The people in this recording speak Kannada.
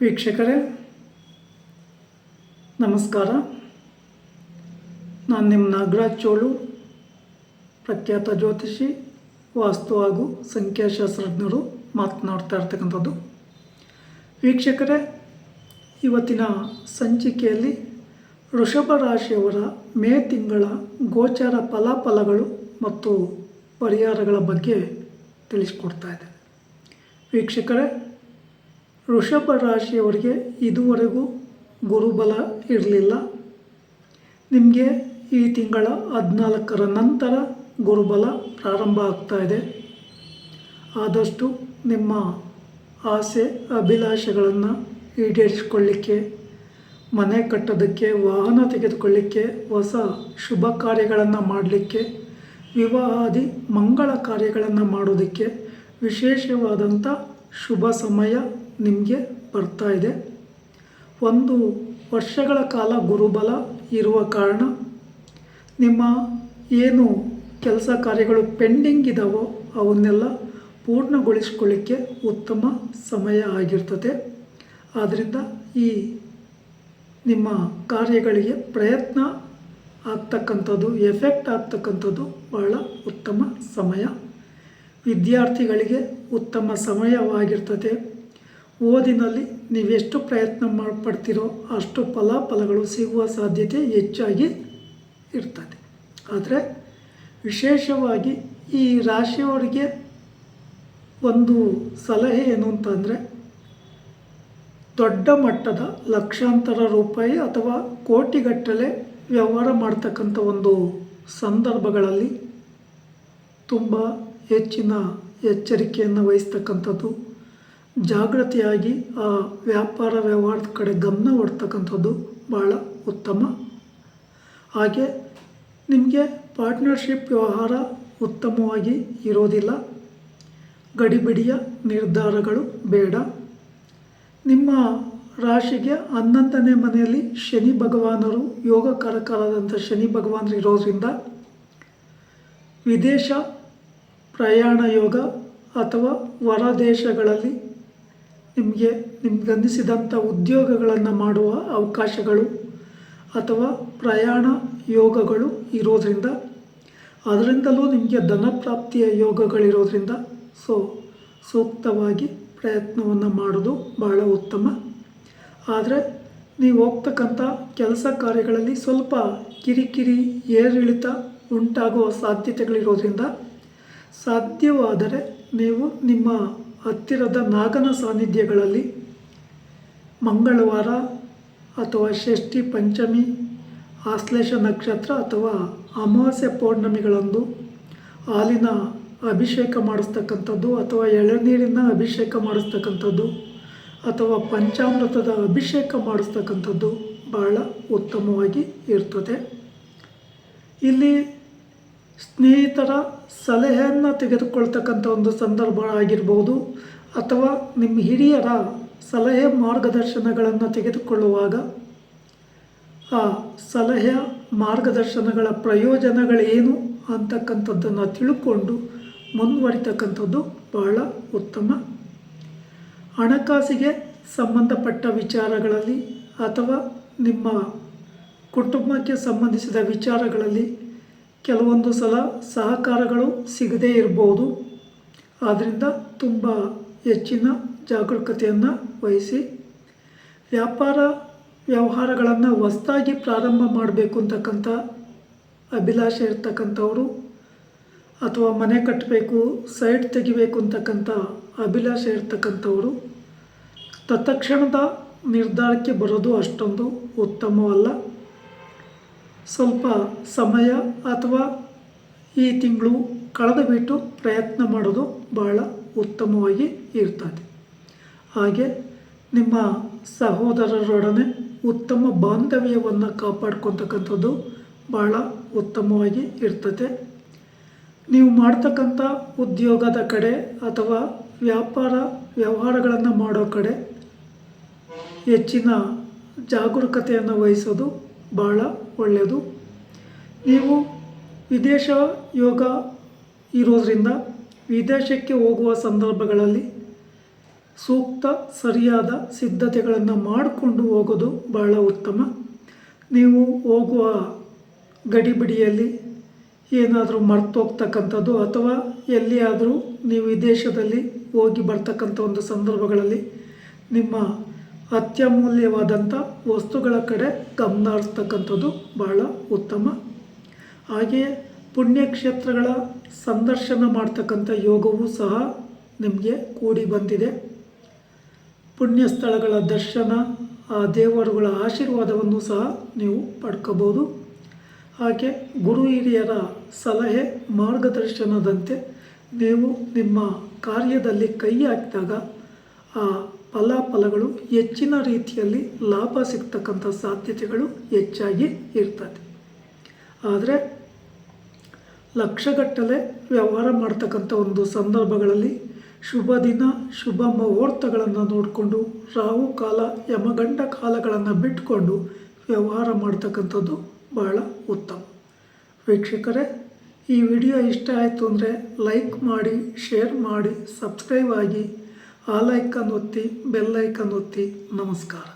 ವೀಕ್ಷಕರೇ, ನಮಸ್ಕಾರ. ನಾನು ನಿಮ್ಮ ನಾಗರಾಜ್ ಚೋಳು, ಪ್ರಖ್ಯಾತ ಜ್ಯೋತಿಷಿ, ವಾಸ್ತು ಹಾಗೂ ಸಂಖ್ಯಾಶಾಸ್ತ್ರಜ್ಞರು ಮಾತನಾಡ್ತಾ ಇರ್ತಕ್ಕಂಥದ್ದು. ವೀಕ್ಷಕರೇ, ಇವತ್ತಿನ ಸಂಚಿಕೆಯಲ್ಲಿ ವೃಷಭ ರಾಶಿಯವರ ಮೇ ತಿಂಗಳ ಗೋಚರ ಫಲಾಫಲಗಳು ಮತ್ತು ಪರಿಹಾರಗಳ ಬಗ್ಗೆ ತಿಳಿಸ್ಕೊಡ್ತಾ ಇದೆ ವೀಕ್ಷಕರೇ ವೃಷಭ ರಾಶಿಯವರಿಗೆ ಇದುವರೆಗೂ ಗುರುಬಲ ಇರಲಿಲ್ಲ. ನಿಮಗೆ ಈ ತಿಂಗಳ ಹದಿನಾಲ್ಕರ ನಂತರ ಗುರುಬಲ ಪ್ರಾರಂಭ ಆಗ್ತಾ ಇದೆ. ಆದಷ್ಟು ನಿಮ್ಮ ಆಸೆ, ಅಭಿಲಾಷೆಗಳನ್ನು ಈಡೇರಿಸಿಕೊಳ್ಳಿಕ್ಕೆ, ಮನೆ ಕಟ್ಟೋದಕ್ಕೆ, ವಾಹನ ತೆಗೆದುಕೊಳ್ಳಿಕ್ಕೆ, ಹೊಸ ಶುಭ ಕಾರ್ಯಗಳನ್ನು ಮಾಡಲಿಕ್ಕೆ, ವಿವಾಹಾದಿ ಮಂಗಳ ಕಾರ್ಯಗಳನ್ನು ಮಾಡೋದಕ್ಕೆ ವಿಶೇಷವಾದಂಥ ಶುಭ ಸಮಯ ನಿಮಗೆ ಬರ್ತಾ ಇದೆ. ಒಂದು ವರ್ಷಗಳ ಕಾಲ ಗುರುಬಲ ಇರುವ ಕಾರಣ ನಿಮ್ಮ ಏನು ಕೆಲಸ ಕಾರ್ಯಗಳು ಪೆಂಡಿಂಗ್ ಇದ್ದಾವೋ ಅವನ್ನೆಲ್ಲ ಪೂರ್ಣಗೊಳಿಸ್ಕೊಳ್ಳಿಕ್ಕೆ ಉತ್ತಮ ಸಮಯ ಆಗಿರ್ತದೆ. ಆದ್ದರಿಂದ ಈ ನಿಮ್ಮ ಕಾರ್ಯಗಳಿಗೆ ಪ್ರಯತ್ನ ಆಗ್ತಕ್ಕಂಥದ್ದು, ಎಫೆಕ್ಟ್ ಆಗ್ತಕ್ಕಂಥದ್ದು ಬಹಳ ಉತ್ತಮ ಸಮಯ. ವಿದ್ಯಾರ್ಥಿಗಳಿಗೆ ಉತ್ತಮ ಸಮಯವಾಗಿರ್ತದೆ. ಓದಿನಲ್ಲಿ ನೀವೆಷ್ಟು ಪ್ರಯತ್ನ ಮಾಡಿಪಡ್ತೀರೋ ಅಷ್ಟು ಫಲಾಫಲಗಳು ಸಿಗುವ ಸಾಧ್ಯತೆ ಹೆಚ್ಚಾಗಿ ಇರ್ತದೆ. ಆದರೆ ವಿಶೇಷವಾಗಿ ಈ ರಾಶಿಯವರಿಗೆ ಒಂದು ಸಲಹೆ ಏನು ಅಂತಂದರೆ ದೊಡ್ಡ ಮಟ್ಟದ ಲಕ್ಷಾಂತರ ರೂಪಾಯಿ ಅಥವಾ ಕೋಟಿಗಟ್ಟಲೆ ವ್ಯವಹಾರ ಮಾಡ್ತಕ್ಕಂಥ ಒಂದು ಸಂದರ್ಭಗಳಲ್ಲಿ ತುಂಬ ಹೆಚ್ಚಿನ ಎಚ್ಚರಿಕೆಯನ್ನು ವಹಿಸ್ತಕ್ಕಂಥದ್ದು. ಜಾಗೃತಿಯಾಗಿ ಆ ವ್ಯಾಪಾರ ವ್ಯವಹಾರದ ಕಡೆ ಗಮನ ಕೊಡ್ತಕ್ಕಂಥದ್ದು ಭಾಳ ಉತ್ತಮ. ಹಾಗೆ ನಿಮಗೆ ಪಾರ್ಟ್ನರ್ಶಿಪ್ ವ್ಯವಹಾರ ಉತ್ತಮವಾಗಿ ಇರೋದಿಲ್ಲ. ಗಡಿಬಿಡಿಯ ನಿರ್ಧಾರಗಳು ಬೇಡ. ನಿಮ್ಮ ರಾಶಿಗೆ ಹನ್ನೊಂದನೇ ಮನೆಯಲ್ಲಿ ಶನಿ ಭಗವಾನರು ಯೋಗಕಾರಕರಾದಂಥ ಶನಿ ಭಗವಾನರು ಇರೋದ್ರಿಂದ ವಿದೇಶ ಪ್ರಯಾಣ ಯೋಗ ಅಥವಾ ಹೊರ ದೇಶಗಳಲ್ಲಿ ನಿಮಗೆ ನಿಮ್ಗನ್ನಿಸಿದಂಥ ಉದ್ಯೋಗಗಳನ್ನು ಮಾಡುವ ಅವಕಾಶಗಳು ಅಥವಾ ಪ್ರಯಾಣ ಯೋಗಗಳು ಇರೋದರಿಂದ ಅದರಿಂದಲೂ ನಿಮಗೆ ಧನಪ್ರಾಪ್ತಿಯ ಯೋಗಗಳಿರೋದರಿಂದ ಸೊ ಸೂಕ್ತವಾಗಿ ಪ್ರಯತ್ನವನ್ನು ಮಾಡೋದು ಬಹಳ ಉತ್ತಮ. ಆದರೆ ನೀವು ಹೋಗ್ತಕ್ಕಂಥ ಕೆಲಸ ಕಾರ್ಯಗಳಲ್ಲಿ ಸ್ವಲ್ಪ ಕಿರಿಕಿರಿ ಏರಿಳಿತ ಉಂಟಾಗುವ ಸಾಧ್ಯತೆಗಳಿರೋದ್ರಿಂದ ಸಾಧ್ಯವಾದರೆ ನೀವು ನಿಮ್ಮ ಹತ್ತಿರದ ನಾಗನ ಸಾನ್ನಿಧ್ಯಗಳಲ್ಲಿ ಮಂಗಳವಾರ ಅಥವಾ ಷಷ್ಠಿ ಪಂಚಮಿ, ಆಶ್ಲೇಷ ನಕ್ಷತ್ರ ಅಥವಾ ಅಮಾವಾಸ್ಯೆ ಪೌರ್ಣಮಿಗಳಂದು ಹಾಲಿನ ಅಭಿಷೇಕ ಮಾಡಿಸ್ತಕ್ಕಂಥದ್ದು ಅಥವಾ ಎಳನೀರಿನ ಅಭಿಷೇಕ ಮಾಡಿಸ್ತಕ್ಕಂಥದ್ದು ಅಥವಾ ಪಂಚಾಮೃತದ ಅಭಿಷೇಕ ಮಾಡಿಸ್ತಕ್ಕಂಥದ್ದು ಬಹಳ ಉತ್ತಮವಾಗಿ ಇರ್ತದೆ. ಇಲ್ಲಿ ಸ್ನೇಹಿತರ ಸಲಹೆಯನ್ನು ತೆಗೆದುಕೊಳ್ತಕ್ಕಂಥ ಒಂದು ಸಂದರ್ಭ ಆಗಿರ್ಬೋದು, ಅಥವಾ ನಿಮ್ಮ ಹಿರಿಯರ ಸಲಹೆ ಮಾರ್ಗದರ್ಶನಗಳನ್ನು ತೆಗೆದುಕೊಳ್ಳುವಾಗ, ಆ ಸಲಹೆಯ ಮಾರ್ಗದರ್ಶನಗಳ ಪ್ರಯೋಜನಗಳೇನು ಅಂತಕ್ಕಂಥದ್ದನ್ನು ತಿಳ್ಕೊಂಡು ಮುಂದುವರಿತಕ್ಕಂಥದ್ದು ಬಹಳ ಉತ್ತಮ. ಹಣಕಾಸಿಗೆ ಸಂಬಂಧಪಟ್ಟ ವಿಚಾರಗಳಲ್ಲಿ ಅಥವಾ ನಿಮ್ಮ ಕುಟುಂಬಕ್ಕೆ ಸಂಬಂಧಿಸಿದ ವಿಚಾರಗಳಲ್ಲಿ ಕೆಲವೊಂದು ಸಲ ಸಹಕಾರಗಳು ಸಿಗದೇ ಇರ್ಬೋದು. ಆದ್ದರಿಂದ ತುಂಬ ಹೆಚ್ಚಿನ ಜಾಗರೂಕತೆಯನ್ನು ವಹಿಸಿ ವ್ಯಾಪಾರ ವ್ಯವಹಾರಗಳನ್ನು ಹೊಸದಾಗಿ ಪ್ರಾರಂಭ ಮಾಡಬೇಕು ಅಂತಕ್ಕಂಥ ಅಭಿಲಾಷೆ ಇರ್ತಕ್ಕಂಥವರು ಅಥವಾ ಮನೆ ಕಟ್ಟಬೇಕು ಸೈಟ್ ತೆಗಿಬೇಕು ಅಂತಕ್ಕಂಥ ಅಭಿಲಾಷೆ ಇರ್ತಕ್ಕಂಥವರು ತತ್ಕ್ಷಣದ ನಿರ್ಧಾರಕ್ಕೆ ಬರೋದು ಅಷ್ಟೊಂದು ಉತ್ತಮವಲ್ಲ. ಸ್ವಲ್ಪ ಸಮಯ ಅಥವಾ ಈ ತಿಂಗಳು ಕಳೆದು ಬಿಟ್ಟು ಪ್ರಯತ್ನ ಮಾಡೋದು ಬಹಳ ಉತ್ತಮವಾಗಿ ಇರ್ತದೆ. ಹಾಗೆ ನಿಮ್ಮ ಸಹೋದರರೊಡನೆ ಉತ್ತಮ ಬಾಂಧವ್ಯವನ್ನು ಕಾಪಾಡ್ಕೊತಕ್ಕಂಥದ್ದು ಬಹಳ ಉತ್ತಮವಾಗಿ ಇರ್ತದೆ. ನೀವು ಮಾಡ್ತಕ್ಕಂಥ ಉದ್ಯೋಗದ ಕಡೆ ಅಥವಾ ವ್ಯಾಪಾರ ವ್ಯವಹಾರಗಳನ್ನು ಮಾಡೋ ಕಡೆ ಹೆಚ್ಚಿನ ಜಾಗರೂಕತೆಯನ್ನು ವಹಿಸೋದು ಭಾಳ ಒಳ್ಳೆಯದು ನೀವು ವಿದೇಶ ಯೋಗ ಇರೋದರಿಂದ ವಿದೇಶಕ್ಕೆ ಹೋಗುವ ಸಂದರ್ಭಗಳಲ್ಲಿ ಸೂಕ್ತ ಸರಿಯಾದ ಸಿದ್ಧತೆಗಳನ್ನು ಮಾಡಿಕೊಂಡು ಹೋಗೋದು ಬಹಳ ಉತ್ತಮ. ನೀವು ಹೋಗುವ ಗಡಿಬಿಡಿಯಲ್ಲಿ ಏನಾದರೂ ಮರ್ತೋಗ್ತಕ್ಕಂಥದ್ದು ಅಥವಾ ಎಲ್ಲಿಯಾದರೂ ನೀವು ವಿದೇಶದಲ್ಲಿ ಹೋಗಿ ಬರ್ತಕ್ಕಂಥ ಒಂದು ಸಂದರ್ಭಗಳಲ್ಲಿ ನಿಮ್ಮ ಅತ್ಯಮೂಲ್ಯವಾದಂಥ ವಸ್ತುಗಳ ಕಡೆ ಗಮನ ಹರಿಸ್ತಕ್ಕಂಥದ್ದು ಬಹಳ ಉತ್ತಮ. ಹಾಗೆಯೇ ಪುಣ್ಯಕ್ಷೇತ್ರಗಳ ಸಂದರ್ಶನ ಮಾಡ್ತಕ್ಕಂಥ ಯೋಗವೂ ಸಹ ನಿಮಗೆ ಕೂಡಿ ಬಂದಿದೆ. ಪುಣ್ಯ ಸ್ಥಳಗಳ ದರ್ಶನ, ಆ ದೇವರುಗಳ ಆಶೀರ್ವಾದವನ್ನು ಸಹ ನೀವು ಪಡ್ಕೋಬೋದು ಹಾಗೆ ಗುರು ಹಿರಿಯರ ಸಲಹೆ, ಮಾರ್ಗದರ್ಶನದಂತೆ ನೀವು ನಿಮ್ಮ ಕಾರ್ಯದಲ್ಲಿ ಕೈ ಹಾಕಿದಾಗ ಫಲಾಫಲಗಳು ಹೆಚ್ಚಿನ ರೀತಿಯಲ್ಲಿ ಲಾಭ ಸಿಗ್ತಕ್ಕಂಥ ಸಾಧ್ಯತೆಗಳು ಹೆಚ್ಚಾಗಿ ಇರ್ತದೆ. ಆದರೆ ಲಕ್ಷಗಟ್ಟಲೆ ವ್ಯವಹಾರ ಮಾಡ್ತಕ್ಕಂಥ ಒಂದು ಸಂದರ್ಭಗಳಲ್ಲಿ ಶುಭ ದಿನ, ಶುಭ ಮುಹೂರ್ತಗಳನ್ನು ನೋಡಿಕೊಂಡು, ರಾಹು ಕಾಲ, ಯಮಗಂಡ ಕಾಲಗಳನ್ನು ಬಿಟ್ಕೊಂಡು ವ್ಯವಹಾರ ಮಾಡ್ತಕ್ಕಂಥದ್ದು ಬಹಳ ಉತ್ತಮ. ವೀಕ್ಷಕರೇ, ಈ ವಿಡಿಯೋ ಇಷ್ಟ ಆಯಿತು ಅಂದರೆ ಲೈಕ್ ಮಾಡಿ, ಶೇರ್ ಮಾಡಿ, ಸಬ್ಸ್ಕ್ರೈಬ್ ಆಗಿ ಆ ಲೈಕನ್ನು ಒತ್ತಿ ಬೆಲ್ ಐಕನ್ ಒತ್ತಿ ನಮಸ್ಕಾರ.